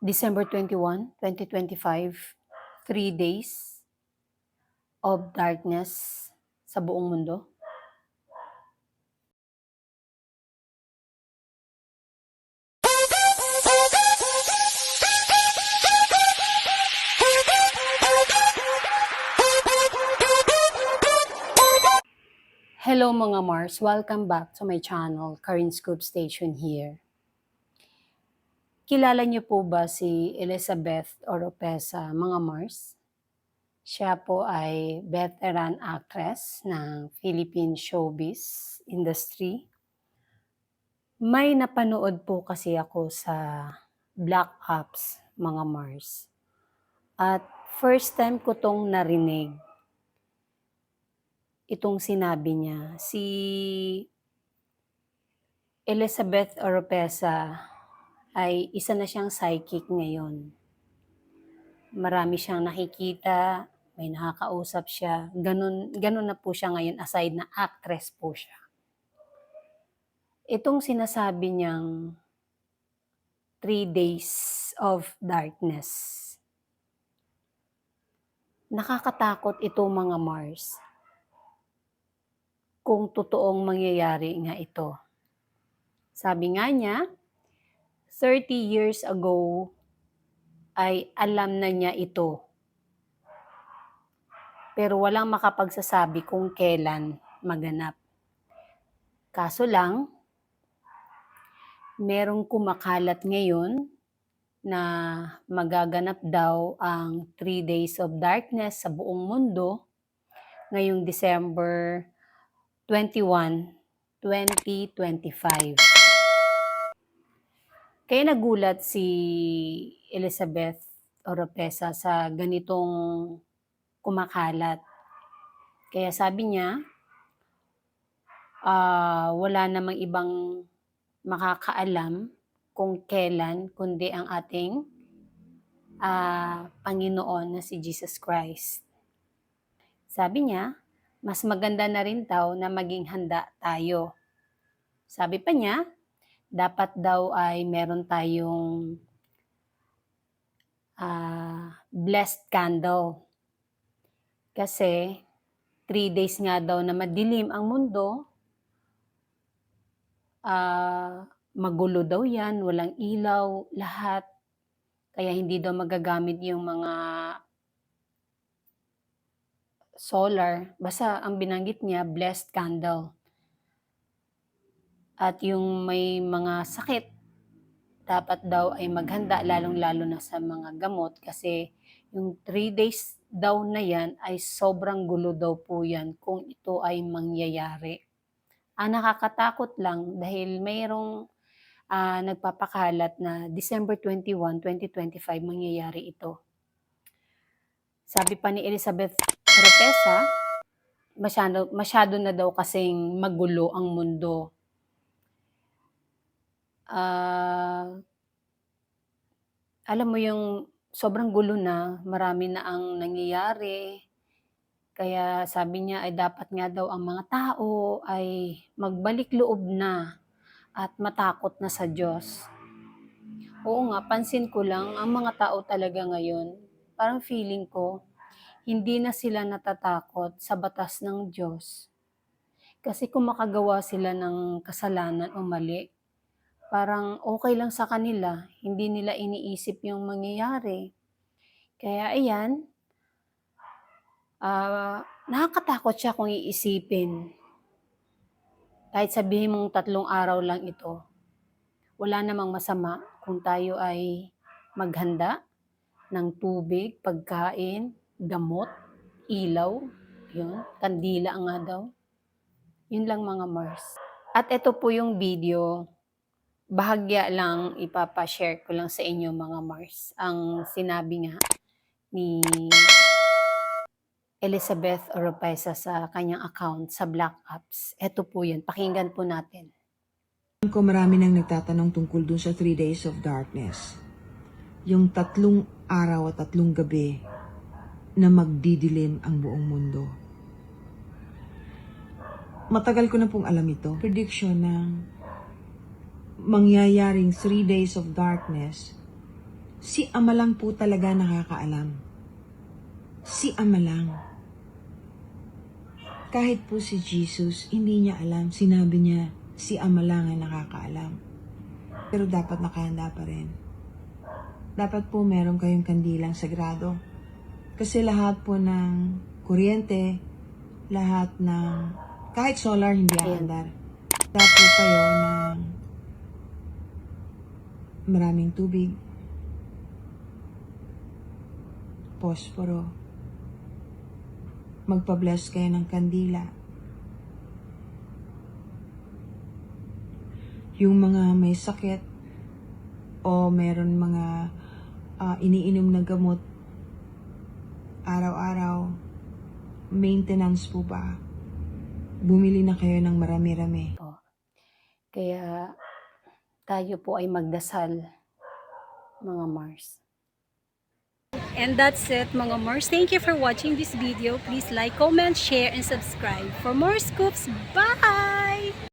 December 21, 2025, three days of darkness sa buong mundo. Hello mga Mars, welcome back to my channel, Karin Scoop Station here. Kilala niyo po ba si Elizabeth Oropesa, mga Mars? Siya po ay veteran actress ng Philippine showbiz industry. May napanood po kasi ako sa Black Ops, mga Mars. At first time ko tong narinig itong sinabi niya. Si Elizabeth Oropesa ay isa na siyang psychic ngayon. Marami siyang nakikita, may nakakausap siya. Ganun, ganun na po siya ngayon aside na actress po siya. Itong sinasabi niyang three days of darkness. Nakakatakot ito mga Mars kung totoong mangyayari nga ito. Sabi nga niya, 30 years ago ay alam na niya ito. Pero walang makapagsasabi kung kailan maganap. Kaso lang, merong kumakalat ngayon na magaganap daw ang 3 days of darkness sa buong mundo ngayong December 21, 2025. Kaya nagulat si Elizabeth Oropesa sa ganitong kumakalat. Kaya sabi niya, ah, wala namang ibang makakaalam kung kailan kundi ang ating ah, Panginoon na si Jesus Christ. Sabi niya, mas maganda na rin daw na maging handa tayo. Sabi pa niya, dapat daw ay meron tayong ah, blessed candle. Kasi, three days nga daw na madilim ang mundo, ah, magulo daw yan, walang ilaw, lahat. Kaya hindi daw magagamit yung mga solar, basta ang binanggit niya, blessed candle. At yung may mga sakit, dapat daw ay maghanda, lalong-lalo na sa mga gamot kasi yung 3 days daw na yan ay sobrang gulo daw po yan kung ito ay mangyayari. Ang nakakatakot lang dahil mayroong ah, nagpapakalat na December 21, 2025 mangyayari ito. Sabi pa ni Elizabeth Oropesa, masyado, masyado na daw kasing magulo ang mundo. Ah, alam mo yung sobrang gulo na, marami na ang nangyayari. Kaya sabi niya ay dapat nga daw ang mga tao ay magbalik loob na at matakot na sa Diyos. Oo nga, pansin ko lang, ang mga tao talaga ngayon, parang feeling ko, hindi na sila natatakot sa batas ng Diyos. Kasi kung makagawa sila ng kasalanan o mali, parang okay lang sa kanila, hindi nila iniisip yung mangyayari. Kaya ayan, ah, nakakatakot siya kung iisipin. Kahit sabihin mong tatlong araw lang ito, wala namang masama kung tayo ay maghanda ng tubig, pagkain, gamot, ilaw, yun, kandila nga daw. Yun lang mga Mars. At ito po yung video, bahagya lang ipapashare ko lang sa inyo mga Mars. Ang sinabi nga ni Elizabeth Oropesa sa kanyang account sa Black Ops. Ito po yun, pakinggan po natin. Alam ko marami nang nagtatanong tungkol dun sa three days of darkness. Yung tatlong araw at tatlong gabi na magdidilim ang buong mundo. Matagal ko na pong alam ito. Prediction ng mangyayaring three days of darkness Si Ama lang po talaga nakakaalam. Si Ama lang. Kahit po si Jesus, hindi niya alam. Sinabi niya, si Ama lang ang nakakaalam. Pero dapat nakahanda pa rin. Dapat po meron kayong kandilang sagrado. Kasi lahat po ng kuryente, lahat ng, kahit solar hindi aandar. Dapat po kayo ng maraming tubig, posporo, magpa-bless kayo ng kandila. Yung mga may sakit o meron mga ah, iniinom na gamot araw-araw, maintenance po ba? Bumili na kayo ng marami-rami. Kaya tayo po ay magdasal, mga Mars. And that's it mga Mars. Thank you for watching this video. Please like, comment, share, and subscribe. For more scoops, bye!